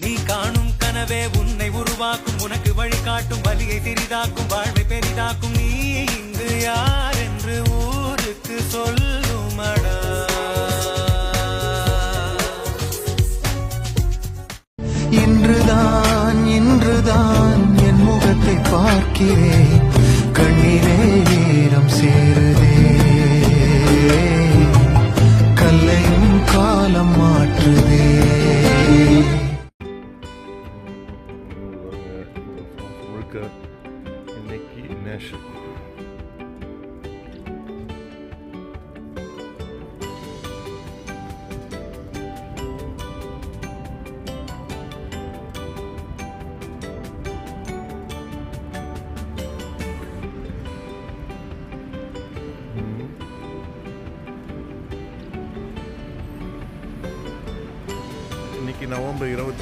நீ காணும் கனவே உன்னை உருவாக்கும் உனக்கு வழிகாட்டும் வலியை திரிதாக்கும் வாழ்வை பெரிதாக்கும். நீ இங்கு யார் என்று ஊருக்கு சொல்லுமடா. இன்றுதான் இன்றுதான் என் முகத்தை பார்க்கிறேன். கண்ணிலே ஈரம் சேருதே. கல்லையும் காலம் மாற்றுதே. முழுக்க இன்னைக்கு நேஷன் இன்னைக்கு நவம்பர் இருபத்தி